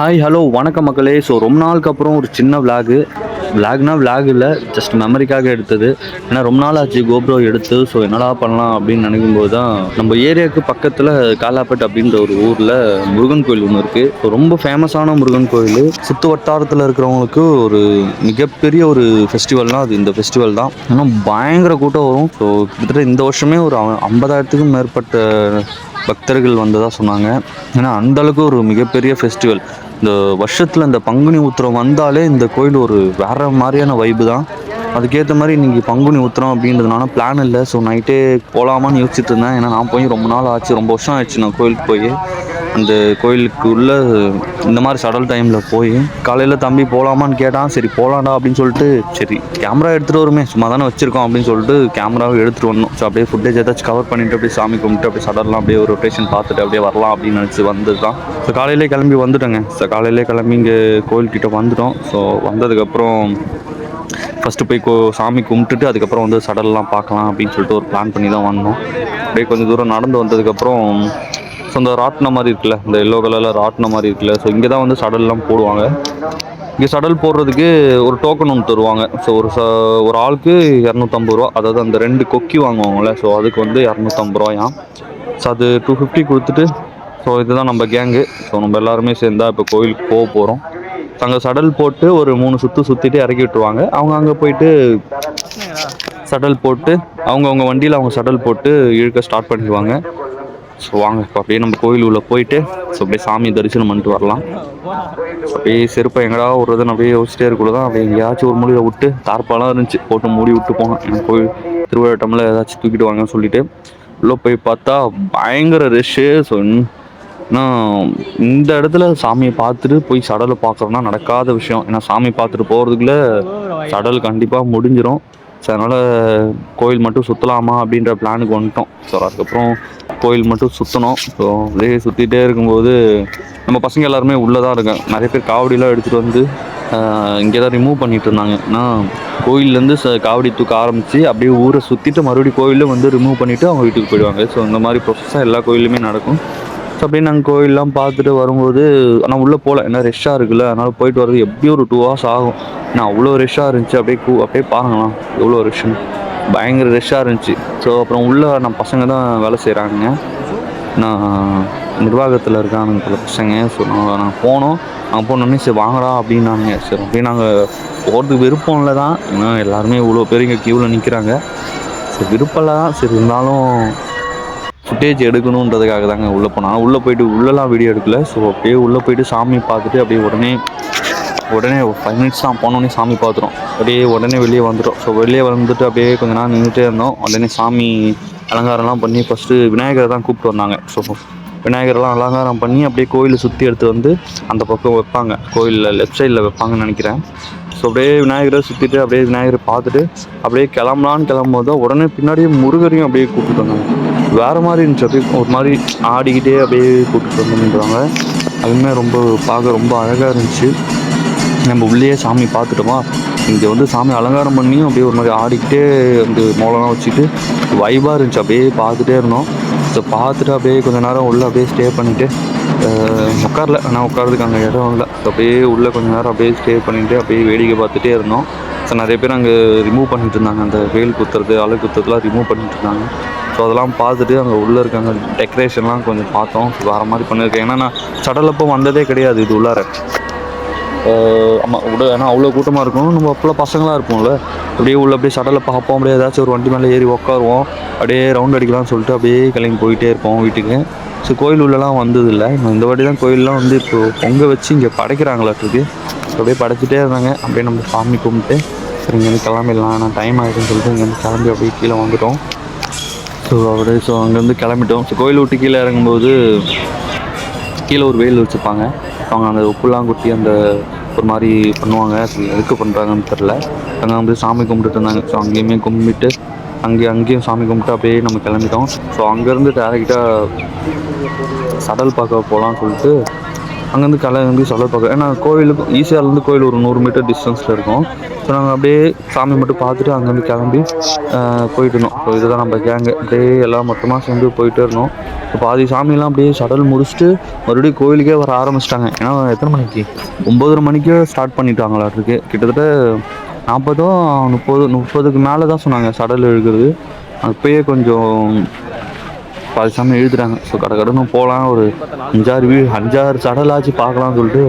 Hi hello வணக்கம் மக்களே. So ரொம்ப நாளுக்கு அப்புறம் ஒரு சின்ன விலாகு விலாக்னா விலாக் இல்லை ஜஸ்ட் மெமரிக்காக எடுத்தது. ஏன்னா ரொம்ப நாள் ஆச்சு கோப்ரோ எடுத்து ஸோ என்னடா பண்ணலாம் அப்படின்னு நினைக்கும்போது தான் நம்ம ஏரியாவுக்கு பக்கத்தில் காலாப்பேட் அப்படின்ற ஒரு ஊரில் முருகன் கோயில் ஒன்று இருக்குது ஸோ ரொம்ப ஃபேமஸான முருகன் கோயில். சுற்று வட்டாரத்தில் இருக்கிறவங்களுக்கு ஒரு மிகப்பெரிய ஒரு ஃபெஸ்டிவல்னால் அது இந்த ஃபெஸ்டிவல் தான். ஏன்னா பயங்கர கூட்டம் வரும். ஸோ கிட்டத்தட்ட இந்த வருஷமே ஒரு ஐம்பதாயிரத்துக்கும் மேற்பட்ட பக்தர்கள் வந்ததாக சொன்னாங்க. ஏன்னா அந்த அளவுக்கு ஒரு மிகப்பெரிய ஃபெஸ்டிவல் இந்த வருஷத்தில் இந்த பங்குனி உத்திரம் வந்தாலே இந்த கோயில் ஒரு வேற மாதிரியான வைப்பு தான். அதுக்கேற்ற மாதிரி இன்றைக்கி பங்குனி உத்திரம் அப்படின்றதுனால பிளான் இல்லை. ஸோ நைட்டே போகலாமான்னு யோசிச்சுட்டு இருந்தேன். ஏன்னா நான் போய் ரொம்ப நாள் ஆச்சு. ரொம்ப வருஷம் ஆயிடுச்சு நான் கோயிலுக்கு போய். அந்த கோயிலுக்கு உள்ள இந்த மாதிரி சடல் டைமில் போய் காலையில் தம்பி போகலாமான்னு கேட்டான். சரி போகலாண்டா அப்படின்னு சொல்லிட்டு சரி கேமரா எடுத்துகிட்டு வருமே. சும்மா தானே வச்சுருக்கோம் அப்படின்னு சொல்லிட்டு கேமராவை எடுத்துகிட்டு வந்தோம் ஸோ அப்படியே ஃபுட்டேஜ் ஏதாச்சும் கவர் பண்ணிவிட்டு அப்படியே சாமி கும்பிட்டு அப்படியே சடல்லாம் அப்படியே ஒரு ரொட்டேஷன் பார்த்துட்டு அப்படியே வரலாம் அப்படின்னு நினச்சி வந்தது தான் ஸோ காலையிலே கிளம்பி வந்துட்டோங்க. ஸோ காலையிலே கிளம்பி இங்கே கோயில்கிட்ட வந்துட்டோம். ஸோ வந்ததுக்கப்புறம் ஃபஸ்ட்டு போய் கோ சாமி கும்பிட்டுட்டு அதுக்கப்புறம் வந்து சடல்லாம் பார்க்கலாம் அப்படின்னு சொல்லிட்டு ஒரு பிளான் பண்ணி தான் வந்தோம். அப்படியே கொஞ்சம் தூரம் நடந்து வந்ததுக்கப்புறம் ஸோ இந்த ராட்டினம் மாதிரி இருக்குல்ல இந்த எல்லோ கலரில் ராட்டினம் மாதிரி இருக்குல்ல ஸோ இங்கே தான் வந்து சடல்லாம் போடுவாங்க. இங்கே சடல் போடுறதுக்கு ஒரு டோக்கன் ஒன்று தருவாங்க. ஸோ ஒரு ச ஒரு ஆளுக்கு இரநூத்தம்பது ரூபா அதாவது அந்த ரெண்டு கொக்கி வாங்குவாங்கள்ல ஸோ அதுக்கு வந்து இரநூத்தம்பது ரூபாயாம் ஸோ அது டூ ஃபிஃப்டி கொடுத்துட்டு ஸோ இதுதான் நம்ம கேங்கு ஸோ நம்ம எல்லாருமே சேர்ந்தா இப்போ கோயிலுக்கு போக போகிறோம் அங்கே சடல் போட்டு ஒரு மூணு சுற்று சுற்றிட்டு இறக்கி விட்டுருவாங்க. அவங்க அங்கே போயிட்டு சடல் போட்டு அவங்கவுங்க வண்டியில் அவங்க சடல் போட்டு இழுக்க ஸ்டார்ட் பண்ணிடுவாங்க. ஸோ வாங்க இப்போ அப்படியே நம்ம கோயில் உள்ளே போயிட்டு ஸோ அப்படியே சாமி தரிசனம் பண்ணிட்டு வரலாம். அப்படியே செருப்பை எங்கடா விட்றதுன்னு அப்படியே யோசிச்சிட்டே இருக்கக்கூட தான் அப்படியே எங்கேயாச்சும் ஒரு மூலையில் விட்டு தார்ப்பாலாம் இருந்துச்சு. போட்டு மூடி விட்டு போனோம் எனக்கு கோயில் திருவிழா டைமில் ஏதாச்சும் தூக்கிட்டு வாங்கன்னு சொல்லிட்டு உள்ளே போய் பார்த்தா பயங்கர ரஷ்ஷு ஸோ நான் இந்த இடத்துல சாமியை பார்த்துட்டு போய் சடலை பார்க்குறோன்னா நடக்காத விஷயம். ஏன்னா சாமி பார்த்துட்டு போகிறதுக்குள்ளே சடல் கண்டிப்பாக முடிஞ்சிடும் ஸோ அதனால் கோயில் மட்டும் சுற்றலாமா அப்படின்ற பிளானுக்கு வந்துட்டோம். ஸோ அதுக்கப்புறம் கோயில் மட்டும் சுற்றணும் ஸோ அப்படியே சுற்றிட்டே இருக்கும்போது நம்ம பசங்க எல்லாருமே உள்ளே தான் இருக்காங்க. நிறைய பேர் காவடிலாம் எடுத்துகிட்டு வந்து இங்கே தான் ரிமூவ் பண்ணிட்டு இருந்தாங்க. ஏன்னா கோயிலேருந்து ச காவடி தூக்க ஆரம்பித்து அப்படியே ஊரை சுற்றிட்டு மறுபடியும் கோயிலில் வந்து ரிமூவ் பண்ணிவிட்டு அவங்க வீட்டுக்கு போயிடுவாங்க. ஸோ இந்த மாதிரி ப்ரொசஸாக எல்லா கோயிலுமே நடக்கும். ஸோ அப்படியே நாங்கள் கோயிலெலாம் பார்த்துட்டு வரும்போது ஆனால் உள்ளே போகல. ஏன்னா ரெஷ்ஷாக இருக்குல்ல? அதனால் போயிட்டு வர்றது எப்படியும் ஒரு டூ ஹவர்ஸ் ஆகும். நான் அவ்வளோ ரெஷ்ஷாக இருந்துச்சு. அப்படியே கூ அப்படியே பாருங்களாம் எவ்வளோ ரெஷ்ஷுன்னு பயங்கர ரெஷ்ஷாக இருந்துச்சு. ஸோ அப்புறம் உள்ளே நம்ம பசங்க தான் வேலை செய்கிறாங்க நான் நிர்வாகத்தில் இருக்கானுங்க பல பசங்க. ஸோ நாங்கள் நாங்கள் போனோம். அங்கே போனோடனே சரி வாங்கடா அப்படின்னாங்க சரி அப்படியே நாங்கள் போகிறதுக்கு விருப்பம் இல்லை தான். ஏன்னா எல்லாருமே இவ்வளோ பேர் இங்கே க்யூவில் நிற்கிறாங்க சரி விருப்பம் இல்லை தான். சரி இருந்தாலும் ஃபுட்டேஜ் எடுக்கணுன்றதுக்காக தாங்க உள்ளே போனோம். ஆனால் உள்ளே போயிட்டு உள்ளெலாம் வீடியோ எடுக்கல. ஸோ அப்படியே உள்ளே போயிட்டு சாமி பார்த்துட்டு அப்படியே உடனே உடனே ஒரு ஃபைவ் மினிட்ஸ் தான் போனோடனே சாமி பார்த்துரும் அப்படியே உடனே வெளியே வந்துடும் ஸோ வெளியே வந்துட்டு அப்படியே கொஞ்ச நேரம் நின்றுட்டே இருந்தோம். உடனே சாமி அலங்காரம்லாம் பண்ணி ஃபஸ்ட்டு விநாயகரை தான் கூப்பிட்டு வந்தாங்க. ஸோ விநாயகரெல்லாம் அலங்காரம் பண்ணி அப்படியே கோயிலை சுற்றி எடுத்து வந்து அந்த பக்கம் வைப்பாங்க. கோயிலில் லெஃப்ட் சைடில் வைப்பாங்கன்னு நினைக்கிறேன். ஸோ அப்படியே விநாயகரை சுற்றிட்டு அப்படியே விநாயகரை பார்த்துட்டு அப்படியே கிளம்பலான்னு கிளம்பும்போது தான் உடனே பின்னாடியே முருகரையும் அப்படியே கூப்பிட்டு வந்தாங்க. வேறு மாதிரி இருந்துச்சு. அப்படியே ஒரு மாதிரி ஆடிக்கிட்டே அப்படியே கூப்பிட்டு வந்துன்றாங்க. அதுவுமே ரொம்ப பார்க்க ரொம்ப அழகாக இருந்துச்சு. நம்ம உள்ளேயே சாமி பார்த்துட்டோமா? இங்கே வந்து சாமி அலங்காரம் பண்ணியும் அப்படியே ஒரு மாதிரி ஆடிக்கிட்டே வந்து மோளம்லாம் வச்சுட்டு வைபாக இருந்துச்சு. அப்படியே பார்த்துட்டே இருந்தோம். ஸோ பார்த்துட்டு அப்படியே கொஞ்ச நேரம் உள்ளே அப்படியே ஸ்டே பண்ணிவிட்டு உட்காரல. ஆனால் உட்காரதுக்கு அங்கே இடம் இல்லை. அப்படியே உள்ளே கொஞ்சம் நேரம் அப்படியே ஸ்டே பண்ணிவிட்டு அப்படியே வேடிக்கை பார்த்துட்டே இருந்தோம். ஸோ நிறைய பேர் அங்கே ரிமூவ் பண்ணிட்டு இருந்தாங்க. அந்த வெயில் குத்துறது அலை குத்துறதுலாம் ரிமூவ் பண்ணிட்டு இருந்தாங்க. ஸோ அதெல்லாம் பார்த்துட்டு அங்கே உள்ளே இருக்காங்க. டெக்கரேஷன்லாம் கொஞ்சம் பார்த்தோம். வேறு மாதிரி பண்ணியிருக்கேன். ஏன்னா நான் சடலப்போ வந்ததே கிடையாது இது உள்ளார. ஆமாம் விட ஏன்னா அவ்வளோ கூட்டமாக இருக்கும் நம்ம அப்போல்லாம் பசங்களாக இருப்போம்ல. அப்படியே உள்ள அப்படியே சடலை பார்ப்போம். அப்படியே ஏதாச்சும் ஒரு வண்டி மேலே ஏறி உட்காருவோம் அப்படியே ரவுண்ட் அடிக்கலாம்னு சொல்லிட்டு அப்படியே கிளம்பி போயிட்டே இருப்போம் வீட்டுக்கு. ஸோ கோயில் உள்ளலாம் வந்ததில்லை. இந்த வாட்டி தான் கோயிலெலாம் வந்து இப்போ பொங்க வச்சு இங்கே படைக்கிறாங்களாட்டுருக்கு. அப்படியே படைச்சிட்டே இருந்தாங்க. அப்படியே நம்ம சாமி கும்பிட்டு சரி இங்கேருந்து கிளம்பிடலாம். ஆனால் டைம் ஆகிடுன்னு சொல்லிட்டு இங்கேருந்து கிளம்பி அப்படியே கீழே வந்துட்டோம். ஸோ அப்படியே ஸோ அங்கேருந்து கிளம்பிட்டோம். ஸோ கோயில் விட்டு கீழே இறங்கும்போது கீழே ஒரு வெயில் வச்சுருப்பாங்க அவங்க அந்த உப்புலாம் கொட்டி அந்த ஒரு மாதிரி பண்ணுவாங்க. எதுக்கு பண்ணுறாங்கன்னு தெரில அங்கே வந்து சாமி கும்பிட்டுட்டு இருந்தாங்க. ஸோ அங்கேயுமே கும்பிட்டு அங்கே அங்கேயும் சாமி கும்பிட்டு அப்படியே நம்ம கிளம்பிட்டோம். ஸோ அங்கேருந்து டேரெக்டாக சடல் பார்க்க போகலான்னு சொல்லிட்டு அங்கேருந்து கிளம்பி சடல் பார்க்க ஏன்னா கோயிலுக்கு ஈஸியாலேருந்து கோயில் ஒரு நூறு மீட்டர் டிஸ்டன்ஸில் இருக்கும். ஸோ நாங்கள் அப்படியே சாமி மட்டும் பார்த்துட்டு அங்கேருந்து கிளம்பி போயிட்டு இருந்தோம். ஸோ இதுதான் நம்ம கேங்கு அப்படியே எல்லாம் மொத்தமாக சேர்ந்து போயிட்டு இருந்தோம். இப்போ பாதி சாமியெல்லாம் அப்படியே சடல் முடிச்சுட்டு மறுபடியும் கோயிலுக்கே வர ஆரம்பிச்சிட்டாங்க. ஏன்னா எத்தனை மணிக்கு? ஒம்பதரை மணிக்கே ஸ்டார்ட் பண்ணிட்டாங்களாட்டிருக்கு கிட்டத்தட்ட நாற்பதோ முப்பது முப்பதுக்கு மேலே தான் சொன்னாங்க சடல் இழுக்கிறது. அப்பயே கொஞ்சம் பாதி சாமி எழுதுறாங்க ஸோ கடை கடன்னு போகலாம் ஒரு அஞ்சாறு வீ அஞ்சாறு சடலாச்சு பார்க்கலாம்னு சொல்லிட்டு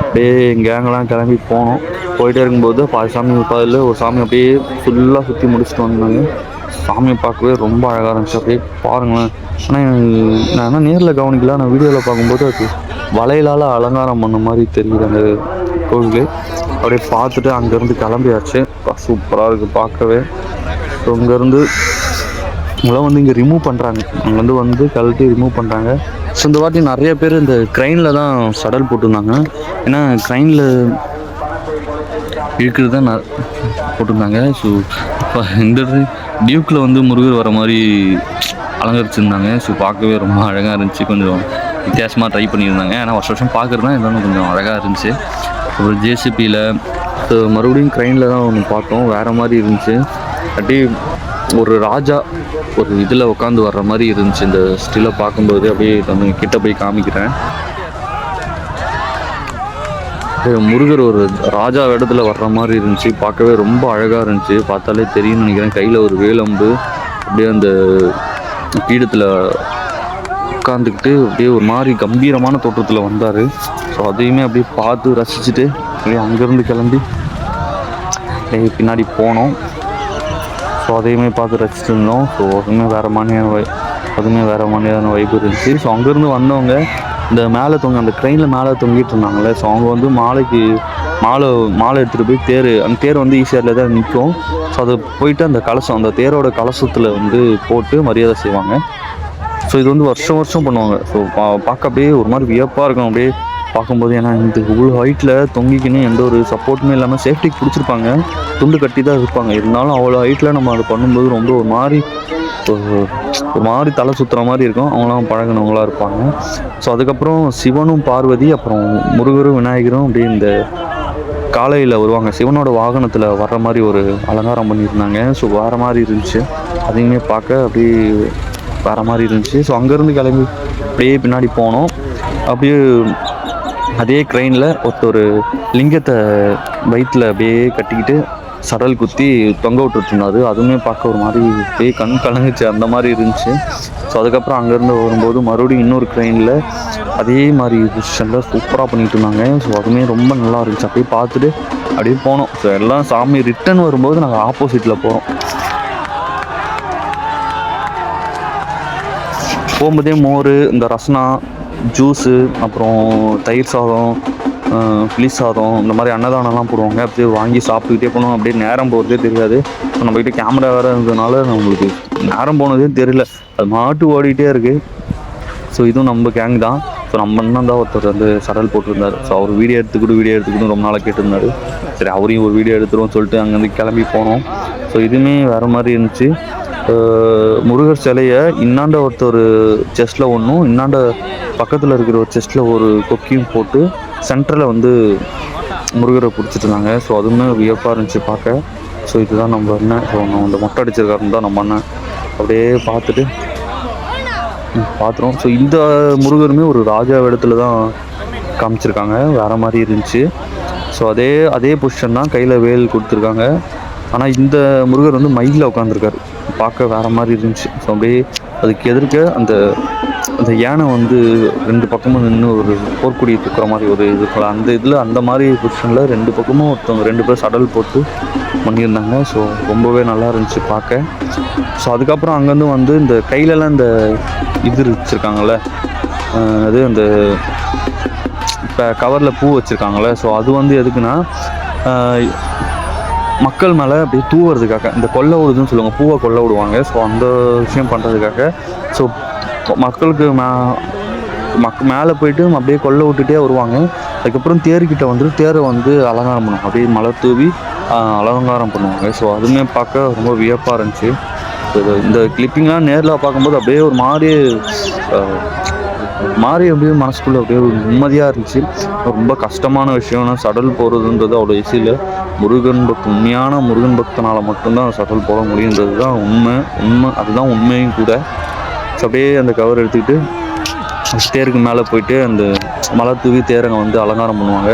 அப்படியே கேங்கெல்லாம் கிளம்பி போனோம். போயிட்டே இருக்கும்போது பாதி சாமி பாதியில் ஒரு சாமி அப்படியே ஃபுல்லாக சுற்றி முடிச்சுட்டு வந்தாங்க. சாமியை பார்க்கவே ரொம்ப அழகாக இருந்துச்சு. அப்படியே பாருங்களேன். ஆனால் நான் என்ன நேரில் கவனிக்கல. நான் வீடியோவில் பார்க்கும்போது அது வளையலால் அலங்காரம் பண்ண மாதிரி தெரியுது அந்த கோவில். அப்படியே பார்த்துட்டு அங்கேருந்து கிளம்பியாச்சு. சூப்பராக இருக்குது பார்க்கவே. ஸோ இங்கேருந்து இவங்களாம் வந்து இங்கே ரிமூவ் பண்ணுறாங்க அங்கே வந்து வந்து கழட்டி ரிமூவ் பண்ணுறாங்க ஸோ இந்த வாட்டி நிறைய பேர் இந்த க்ரைனில் தான் சடல் போட்டிருந்தாங்க. ஏன்னா க்ரைனில் இழுக்கிறது தான் ந- போட்டிருந்தாங்க. ஸோ இப்போ இந்த டியூக்கில் வந்து முருகர் வர மாதிரி அலங்கரிச்சிருந்தாங்க. ஸோ பார்க்கவே ரொம்ப அழகாக இருந்துச்சு. கொஞ்சம் வித்தியாசமாக ட்ரை பண்ணியிருந்தாங்க. ஏன்னா வருஷம் வருஷம் பார்க்குறது தான் இருந்தாலும் கொஞ்சம் அழகாக இருந்துச்சு. அப்புறம் ஜேசிபியில் மறுபடியும் க்ரைனில் தான் ஒன்று பார்த்தோம். வேறு மாதிரி இருந்துச்சு. அப்படியே ஒரு ராஜா ஒரு இதில் உட்காந்து வர்ற மாதிரி இருந்துச்சு இந்த ஸ்டிலை பார்க்கும்போது. அப்படியே நம்ம கிட்ட போய் காமிக்கிறேன். முருகர் ஒரு ராஜா இடத்துல வர்ற மாதிரி இருந்துச்சு. பார்க்கவே ரொம்ப அழகாக இருந்துச்சு. பார்த்தாலே தெரியும்னு நினைக்கிறேன். கையில் ஒரு வேலம்பு அப்படியே அந்த பீடத்தில் உட்காந்துக்கிட்டு அப்படியே ஒரு மாதிரி கம்பீரமான தோற்றத்தில் வந்தார். ஸோ அதையுமே அப்படியே பார்த்து ரசிச்சுட்டு அப்படியே அங்கேருந்து கிளம்பி பின்னாடி போனோம். ஸோ அதையுமே பார்த்து ரசிச்சுட்டு இருந்தோம் ஸோ அதுவுமே வேறு மாதிரியான வை அதுவுமே வேறு மாதிரியான வைப்பு இருந்துச்சு. ஸோ அங்கேருந்து வந்தவங்க இந்த மேலே தொங்க அந்த ட்ரெயினில் மேலே தொங்கிட்டு இருந்தாங்களே ஸோ அவங்க வந்து மாலைக்கு மாலை மாலை எடுத்துகிட்டு போய் தேர் அந்த தேர் வந்து ஈஸியாக தான் நிற்கும். ஸோ அது போயிட்டு அந்த கலசம் அந்த தேரோட கலசத்தில் வந்து போட்டு மரியாதை செய்வாங்க. ஸோ இது வந்து வருஷம் வருஷம் பண்ணுவாங்க. ஸோ பா பார்க்க அப்படியே ஒரு மாதிரி வியப்பாக இருக்கும். அப்படியே பார்க்கும்போது ஏன்னா இந்த இவ்வளோ ஹைட்டில் தொங்கிக்கின்னு எந்த ஒரு சப்போர்ட்டுமே இல்லாமல் சேஃப்டிக்கு பிடிச்சிருப்பாங்க. துண்டு கட்டி தான் இருப்பாங்க. இருந்தாலும் அவ்வளோ ஹைட்டில் நம்ம அதை பண்ணும்போது ரொம்ப ஒரு மாதிரி ஒரு மாதிரி தலை சுற்றுற மாதிரி இருக்கும். அவங்களாம் பழகினவங்களாக இருப்பாங்க. ஸோ அதுக்கப்புறம் சிவனும் பார்வதி அப்புறம் முருகரும் விநாயகரும் அப்படியே இந்த காலையில் வருவாங்க. சிவனோட வாகனத்தில் வர்ற மாதிரி ஒரு அலங்காரம் பண்ணியிருந்தாங்க. ஸோ வேறு மாதிரி இருந்துச்சு. அதையுமே பார்க்க அப்படியே வேறு மாதிரி இருந்துச்சு. ஸோ அங்கேருந்து கிளம்பி அப்படியே பின்னாடி போனோம். அப்படியே அதே க்ரெயினில் ஒருத்தர் லிங்கத்தை வயிற்றில் அப்படியே கட்டிக்கிட்டு சடல் குத்தி தொங்க விட்டுருந்தாரு அதுவுமே பார்க்க ஒரு மாதிரி அப்படியே கண் கலங்குச்சு. அந்த மாதிரி இருந்துச்சு. ஸோ அதுக்கப்புறம் அங்கேருந்து வரும்போது மறுபடியும் இன்னொரு க்ரெயினில் அதே மாதிரி பொசிஷனில் சூப்பராக பண்ணிகிட்டு இருந்தாங்க. ஸோ அதுவுமே ரொம்ப நல்லா இருந்துச்சு. அப்படியே பார்த்துட்டு அப்படியே போனோம். ஸோ எல்லாம் சாமி ரிட்டர்ன் வரும்போது நாங்கள் ஆப்போசிட்டில் போகிறோம் போகும்போதே மோர் இந்த ரசனா ஜூஸு அப்புறம் தயிர் சாதம் புளி சாதம் இந்த மாதிரி அன்னதானம்லாம் போடுவாங்க. அப்படியே வாங்கி சாப்பிட்டுக்கிட்டே போனோம் அப்படியே நேரம் போகிறதே தெரியாது. இப்போ நம்மக்கிட்ட கேமரா வேறு இருந்ததுனால நம்மளுக்கு நேரம் போனதே தெரியல. அது மாட்டு ஓடிக்கிட்டே இருக்குது ஸோ இதுவும் நம்ம கேங் தான். ஸோ நம்ம அண்ணன் தான் ஒருத்தர் வந்து சடல் போட்டிருந்தார். ஸோ அவர் வீடியோ எடுத்துக்கிட்டு வீடியோ எடுத்துக்கிட்டு ரொம்ப நாளாக கேட்டிருந்தார். சரி அவரையும் ஒரு வீடியோ எடுத்துருவோம் சொல்லிட்டு அங்கேருந்து கிளம்பி போனோம். ஸோ இதுவுமே வேறு மாதிரி இருந்துச்சு. முருகர் சிலையை இன்னாண்ட ஒருத்தர் செஸ்ட்டில் ஒன்றும் இன்னாண்ட பக்கத்தில் இருக்கிற ஒரு செஸ்ட்டில் ஒரு கொக்கியும் போட்டு சென்டரில் வந்து முருகரை பிடிச்சிட்டு இருந்தாங்க. ஸோ அதுவுமே வியப்பாக இருந்துச்சு பார்க்க. ஸோ இதுதான் நம்ம அண்ணன். ஸோ நம்ம இந்த மொட்டை அடிச்சிருக்காருன்னு தான் நம்ம அண்ணன். அப்படியே பார்த்துட்டு பார்த்துருவோம். ஸோ இந்த முருகருமே ஒரு ராஜா இடத்துல தான் காமிச்சிருக்காங்க. வேறு மாதிரி இருந்துச்சு. ஸோ அதே அதே பொசிஷன் தான் கையில் வேல் கொடுத்துருக்காங்க. ஆனால் இந்த முருகர் வந்து மயிலில் உட்காந்துருக்காரு பார்க்க வேறு மாதிரி இருந்துச்சு. ஸோ அப்படியே அதுக்கு எதிர்க்க அந்த அந்த யானை வந்து ரெண்டு பக்கமும் நின்று ஒரு போர்க்குடியை தூக்குற மாதிரி ஒரு இது அந்த இதில் அந்த மாதிரி பொசிஷனில் ரெண்டு பக்கமும் ஒருத்தவங்க ரெண்டு பேர் சடல் போட்டு பண்ணியிருந்தாங்க. ஸோ ரொம்பவே நல்லா இருந்துச்சு பார்க்க. ஸோ அதுக்கப்புறம் அங்கேருந்து வந்து இந்த கையிலலாம் இந்த இது வச்சுருக்காங்கல்ல அது அந்த இப்போ கவரில் பூ வச்சுருக்காங்கல்ல. ஸோ அது வந்து எதுக்குன்னா மக்கள் மேலே அப்படியே தூவுறதுக்காக இந்த கொல்லை விடுதுன்னு சொல்லுவாங்க பூவை கொல்லை விடுவாங்க ஸோ அந்த விஷயம் பண்ணுறதுக்காக ஸோ மக்களுக்கு மே மக் மேலே போயிட்டு அப்படியே கொல்லை விட்டுட்டே வருவாங்க. அதுக்கப்புறம் தேர்கிட்ட வந்துட்டு தேரை வந்து அலங்காரம் பண்ணுவாங்க. அப்படியே மலர் தூவி அலங்காரம் பண்ணுவாங்க. ஸோ அதுவுமே பார்க்க ரொம்ப வியப்பாக இருந்துச்சு. இந்த கிளிப்பிங்லாம் நேரில் பார்க்கும்போது அப்படியே ஒரு மாதிரி மாறி அப்படியே மனசுக்குள்ளே அப்படியே ஒரு நிம்மதியாக இருந்துச்சு. ரொம்ப கஷ்டமான விஷயம்னா சடல் போகிறதுன்றது அவ்வளோ ஈஸி இல்லை. முருகன் பக்த உண்மையான முருகன் பக்தனால் மட்டும்தான் சடல் போட முடியுன்றது தான் உண்மை. உண்மை அதுதான் உண்மையும் கூட. அப்படியே அந்த கவர் எடுத்துக்கிட்டு தேருக்கு மேலே போயிட்டு அந்த மலை தூவி தேரங்க வந்து அலங்காரம் பண்ணுவாங்க.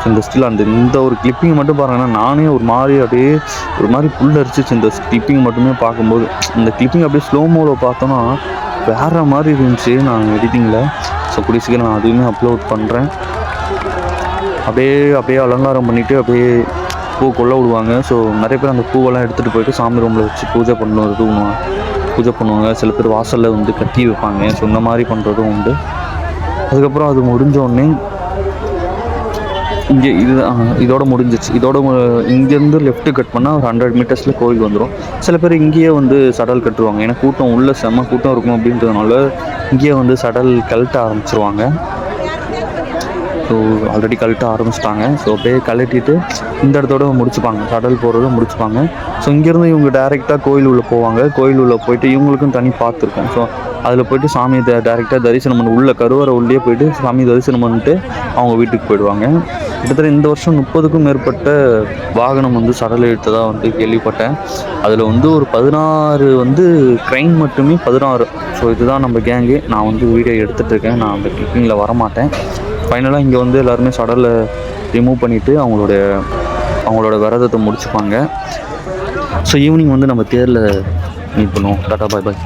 ஸோ இந்த ஸ்டில் அந்த இந்த ஒரு கிளிப்பிங் மட்டும் பாருங்கன்னா நானே ஒரு மாதிரி அப்படியே ஒரு மாதிரி புல் அரிச்சிச்சு இந்த கிளிப்பிங் மட்டுமே பார்க்கும்போது இந்த கிளிப்பிங் அப்படியே ஸ்லோ மோவில் பார்த்தோன்னா வேறு மாதிரி இருந்துச்சு. நான் எடிட்டிங்கில் ஸோ கூடிய சீக்கிரம் நான் அதுவுமே அப்லோட் பண்ணுறேன் அப்படியே அப்படியே அலங்காரம் பண்ணிவிட்டு அப்படியே பூ கொள்ள விடுவாங்க. ஸோ நிறைய பேர் அந்த பூவெல்லாம் எடுத்துகிட்டு போயிட்டு சாமி ரூமில் வச்சு பூஜை பண்ணுறதும் பூஜை பண்ணுவாங்க. சில பேர் வாசலில் வந்து கட்டி வைப்பாங்க. ஸோ இந்த மாதிரி பண்ணுறதும் உண்டு. அதுக்கப்புறம் அது முடிஞ்சோடனே இங்கே இது இதோடு இதோட முடிஞ்சிச்சு. இதோட மு- இங்கேருந்து லெஃப்ட் கட் பண்ணால் ஒரு ஹண்ட்ரட் மீட்டர்ஸில் கோயில் வந்துடும் சில பேர் இங்கேயே வந்து சடல் கட்டுருவாங்க ஏன்னா கூட்டம் உள்ளே செம்ம கூட்டம் இருக்கும் அப்படின்றதுனால இங்கேயே வந்து சடல் கழட்ட ஆரம்பிச்சிருவாங்க. ஸோ ஆல்ரெடி கழட்ட ஆரம்பிச்சிட்டாங்க. ஸோ அப்படியே கழட்டிட்டு இந்த இடத்தோட முடிச்சுப்பாங்க. கடல் போகிறத முடிச்சுப்பாங்க. ஸோ இங்கேருந்து இவங்க டேரெக்டாக கோயில் உள்ளே போவாங்க. கோயில் உள்ளே போயிட்டு இவங்களுக்கும் தனி பார்த்துருக்கோம் ஸோ அதில் போயிட்டு சாமியை டேரெக்டாக தரிசனம் பண்ணி உள்ள கருவறை உள்ளே போயிட்டு சாமி தரிசனம் பண்ணிட்டு அவங்க வீட்டுக்கு போயிடுவாங்க. கிட்டத்தட்ட இந்த வருஷம் முப்பதுக்கும் மேற்பட்ட வாகனம் வந்து சடல் இழுத்ததாக வந்து கேள்விப்பட்டேன். அதில் வந்து ஒரு பதினாறு வந்து க்ரைன் மட்டுமே பதினாறு. ஸோ இதுதான் நம்ம கேங்கு நான் வந்து வீடியோ எடுத்துகிட்டு இருக்கேன். நான் அந்த கிளிப்பிங்கில் வரமாட்டேன். ஃபைனலாக இங்கே வந்து எல்லாருமே சடலை ரிமூவ் பண்ணிவிட்டு அவங்களோட அவங்களோட விரதத்தை முடிச்சுப்பாங்க. ஸோ ஈவினிங் வந்து நம்ம தேரில் மீட் பண்ணுவோம். டாட்டா பாய் பாய்